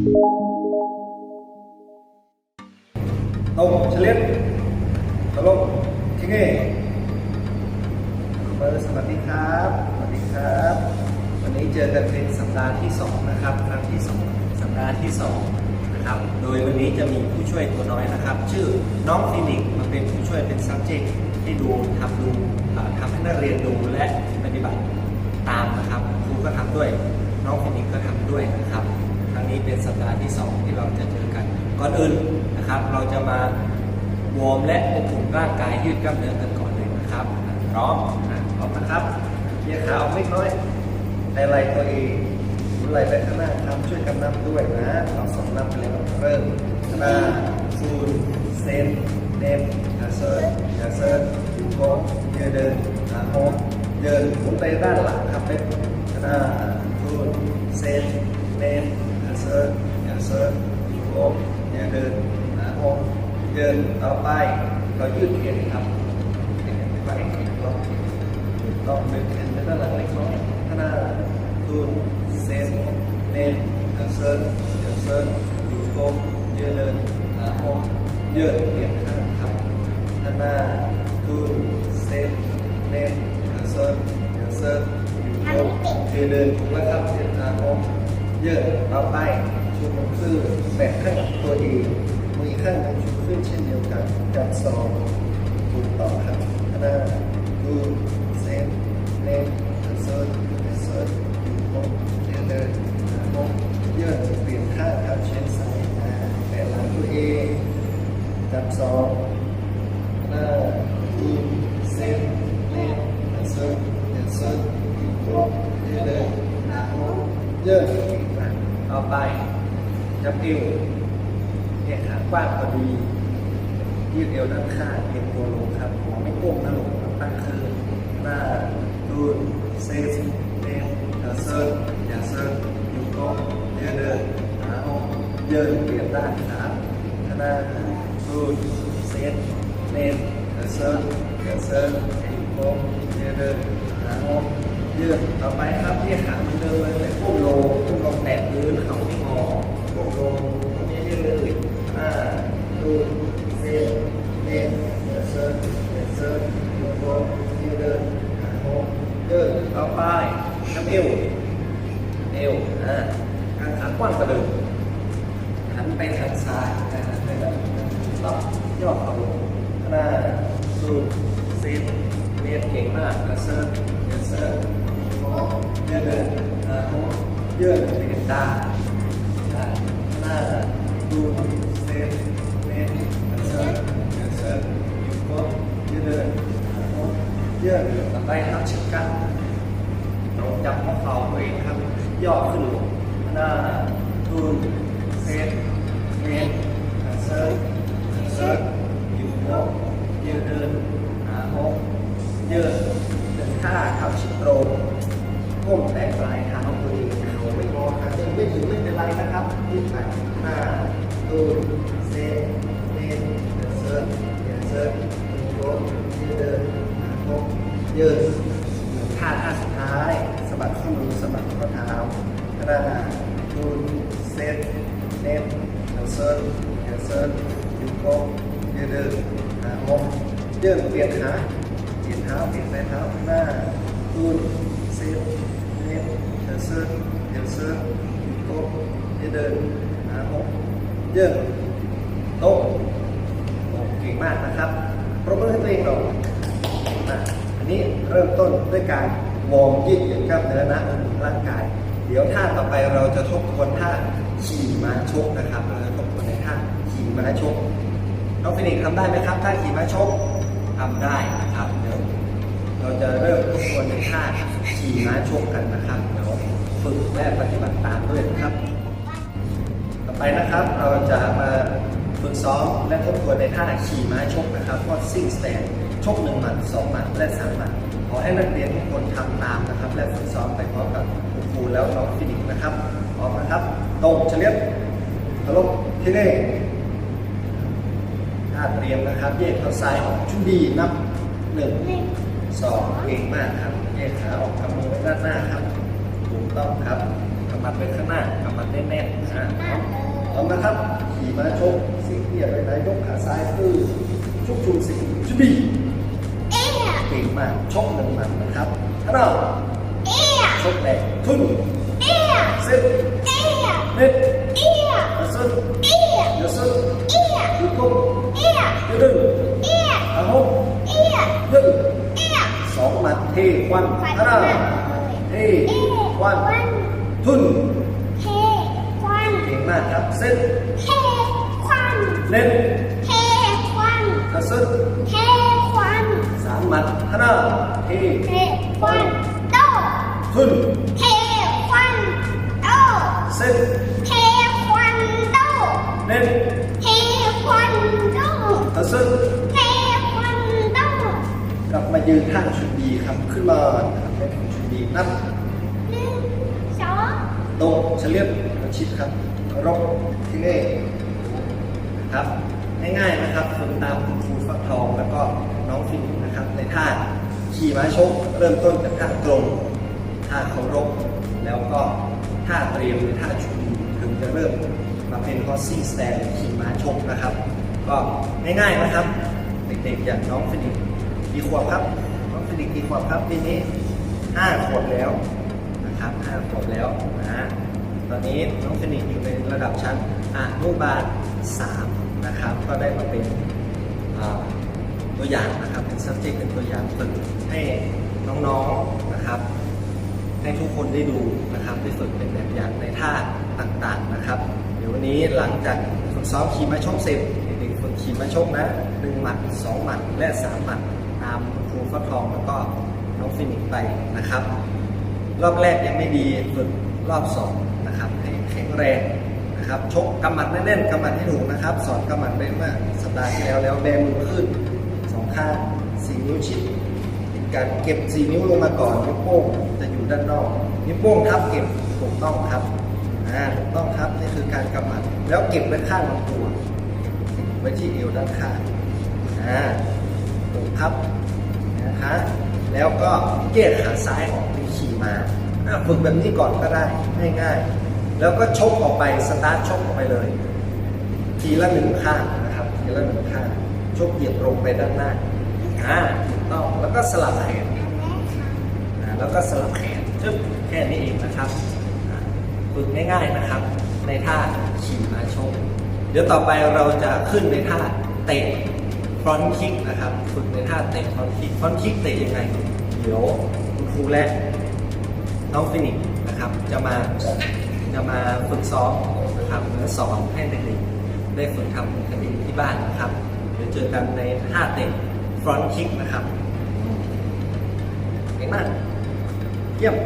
ตรงเฉลี่ยตลกที่นี่เบอร์สวัสดีครับ สวัสดีครับ วันนี้เจอกันเป็นสัปดาห์ที่สองนะครับ ครั้งที่สองสัปดาห์ที่สองนะครับ โดยวันนี้จะมีผู้ช่วยตัวน้อยนะครับ ชื่อน้องฟินิกมาเป็นผู้ช่วยเป็น subject ให้ดูทำดูทำให้นักเรียนดูและปฏิบัติตามนะครับ ครูก็ทำด้วย น้องฟินิกก็ทำด้วยนะครับ นี้เป็นสัปดาห์ที่สองที่เราจะเจอกัน ก่อนอื่นนะครับ เราจะมาวอร์มและอบอุ่นร่างกายยืดกล้ามเนื้อกันก่อนเลยนะครับพร้อมพร้อมนะครับเหยียดขาออกเล็กน้อยแต่ไหล่ตัวเองหมุนไหล่ไปข้างหน้าครับช่วยกันนับด้วยนะเราสองนับไปแล้วเริ่มหน้าศูนเซนเนมยาเซิร์ยาเซิร์ยูโกยืดเดินขาโฮมเดินหมุนไปด้านหลังครับเป็นหน้าศูนเซนเนมยาเซิร์ยาเซิร์ยูโกยืดเดินขาโฮมเดิน ต่อไปเรายืดแขนครับไปแขนลองต้องเป็นแขนไปด้านหลังเล็กน้อยข้างหน้าตูนเซนเนนเดินเซิร์นเดินเซิร์นอยู่โกงเยืดเดินขาโค้งยืดเปลี่ยนข้างครับข้างหน้าตูนเซนเนนเดินเซิร์นเดินเซิร์นอยู่โกงเยืดเดินถูกแล้วครับเสียนขาโค้งยืดต่อไปชูมือขึ้นแบกข้างตัวเองมืออีกข้างหนึ่งชู ขึ้นเช่นเดียวกันจับสองถูกต้องครับข้างหน้าดูเซนเนมเซิร์ฟเซิร์ฟอยู่ตรงเดินเดินหาโมงยืดเปลี่ยนข้าครับเช่นซ้ายอ่าแปะหลังตัวเองจับสองข้างหน้าดูเซนเนมเซิร์ฟเซิร์ฟอยู่ตรงเดินเดินหาโมงยืดต่อไปจับติ้วเนี่ยขากว้างพอดี ยืดเอวด้านข้างเอียงตัวลงครับหัวไม่ก้มนะลงตั้งคืนหน้าดูนเซฟเนมอย่าเซิร์ฟอย่าเซิร์ฟอยู่ก้มเดินเดินหาห้องเดินเปลี่ยนด้านขางหน้าดูนเซฟเนมอย่าเซิร์ฟอย่าเซิร์ฟอยู่ก้มเดินเดินหาห้องยืดต่อไปครับเรียกขาเหมือนเดิมเลยแต่ก้มลง กว้างกว่าเดิมหันไปทางซ้ายนะหันไปทางต่อย่อเข่าลงข้างหน้าสูบซีดเซนเนเก่งมากเดเซอร์เดเซอร์ยูโรยูเดินหาโฮเดินไปกันได้อ่าหน้าดูเซนเมนเซอร์ฟเซอร์ฟยูโกยืดเดินเยอะต่อไปครับชิกันเราจับข้อเข่าตัวเองครับย่อขึ้นลง ยืดเปลี่ยนขาเปลี่ยนเท้าเปลี่ยนไปเท้าข้างหน้าตูนเซฟเนฟเดเซอร์เดเซอร์ยูโกเยเดินหาหกเยอะโต๊ะโอเก่งมากนะครับปรบมือให้ตัวเองหน่อยนะอันนี้เริ่มต้นด้วยการวอร์มยืดเหยียดกล้ามเนื้อนะร่างกาย เดี๋ยวท่าต่อไปเราจะทบทวนท่าขี่ม้าชกนะครับเราจะทบทวนในท่าขี่ม้าชกน้องฟินิกซ์ทำได้ไหมครับท่าขี่ม้าชก ทำได้นะครับเดี๋ยวเราจะเริ่มทบทวนในท่าขี่ม้าชกกันนะครับเดี๋ยวฝึกและปฏิบัติตามด้วยนะครับ ต่อไปนะครับเราจะมาฝึกซ้อมและทบทวนในท่าขี่ม้าชกนะครับก็ซิ่งสแตนชกหนึ่งหมัดสองหมัดและสามหมัดขอให้นักเรียนทุกคนทำตามนะครับ และฝึกซ้อมไปพร้อมกับคุณครูแล้วน้องฟินิกนะครับพร้อมนะครับตรงเฉลียบทะลุที่นี่าเตรียมนะครับแยกเท้าซ้ายออกชุดดีนับหนึ่งสองเก่งมากครับแยกขาออกทำมือไว้ด้านหน้าครับถูกต้องครับกำมัดไว้ข้างหน้ากำมัดแน่นๆนะครัพร้อมนะครับขี่ม้าชกสิ่งที่อยากได้ยกขาซ้ายคือชุกชุมสิ่งชุบีเอ๊ะเก่งมากชกหนึ่งหมัดนะครับถ้าเราเอ๊ะชกแรงทุ่นเอ๊ะเส้นเอ๊ะเน็ต อ๊ะยุดึงเอ๊ะอาหงเอ๊ะพึ่งเอ๊ะสองหมัดเทควันฟันถ้าเรามากเลยเทเอ๊ะควันวันทุ่น กระสุนเทควันโตกลับมายืนท่าชุดดีครับ ขึ้นมานะครับเป็นชุดดีนับหนึ่งสองตเฉลียบกระชิดครับรบที่นี่ครับ ง่ายๆนะครับฝึกตามคุณครูฟักทองแล้วก็น้องฟินนะครับ ในท่าขี่ม้าชกเริ่มต้นจากท่าตรงท่าเคารพแล้วก็ท่าเตรียมหรือท่าชุดีถึงจะเริ่มมาเป็นคอสซี่สแตนขี่ม้าชกนะครับ ก็ง่ายๆนะครับ เด็กๆอย่างน้องฟินิกกี่ขวบครับ น้องฟินิกกี่ขวบครับปีนี้ห้าขวบแล้วนะครับห้าขวบแล้วนะตอนนี้น้องฟินิกอยู่ในระดับชั้นอนุบาล3นะครับ ก็ได้มาเป็นตัวอย่างนะครับเป็น subject เป็นตัวอย่างฝึกให้น้องๆนะครับให้ทุกคนได้ดูนะครับได้ฝึกเป็นแบบอย่างในท่าต่างๆนะครับ เดี๋ยววันนี้หลังจากฝึกซ้อมขี่ม้าชกเสร็จ ขี่มาชกนะหนึ่งหมัดสองหมัดและสามหมัดตามครูฟักทองแล้วก็น้องฟินิกไปนะครับ รอบแรกยังไม่ดีฝึกรอบสองนะครับให้แข็งแรงนะครับชกกำหมัดแน่นๆกำหมัดให้ถูกนะครับ สอนกำหมัดไปเมื่อสัปดาห์ที่แล้วแล้วแบมือขึ้นสองข้างสี่นิ้วชิดกันเก็บสี่นิ้วลงมาก่อนนิ้วโป้งจะอยู่ด้านนอกนิ้วโป้งทับเก็บถูกต้องครับอ่าถูกต้องครับนี่คือการกำหมัดแล้วเก็บไว้ข้างลำตัวเก็บ ไว้ที่เอวด้านข้างอ่าถูกครับนะคะแล้วก็แยกขาซ้ายออกเป็นขี่มาฝึกแบบนี้ก่อนก็ได้ง่ายๆ แล้วก็ชกออกไปสตาร์ทชกออกไปเลยทีละหนึ่งข้างนะครับทีละหนึ่งข้างชกเหยียบลงไปด้านหน้าอ่าถูกต้องแล้วก็สลับแขนแล้วก็สลับแขนจึ๊บแค่นี้เองนะครับฝึกง่ายๆนะครับ ในท่าขี่มาชก เดี๋ยวต่อไปเราจะขึ้นในท่าเตะฟรอนคิกนะครับฝึกในท่าเตะฟรอนคิกฟรอนคิกเตะยังไง เดี๋ยวคุณครูและน้องฟินิกนะครับจะมาจะมาฝึกซ้อมนะครับและสอนให้เด็กๆได้ฝึกทำกันเองที่บ้านนะครับเดี๋ยวเจอกันในท่าเตะฟรอนคิกนะครับเก่งมากเยี่ยม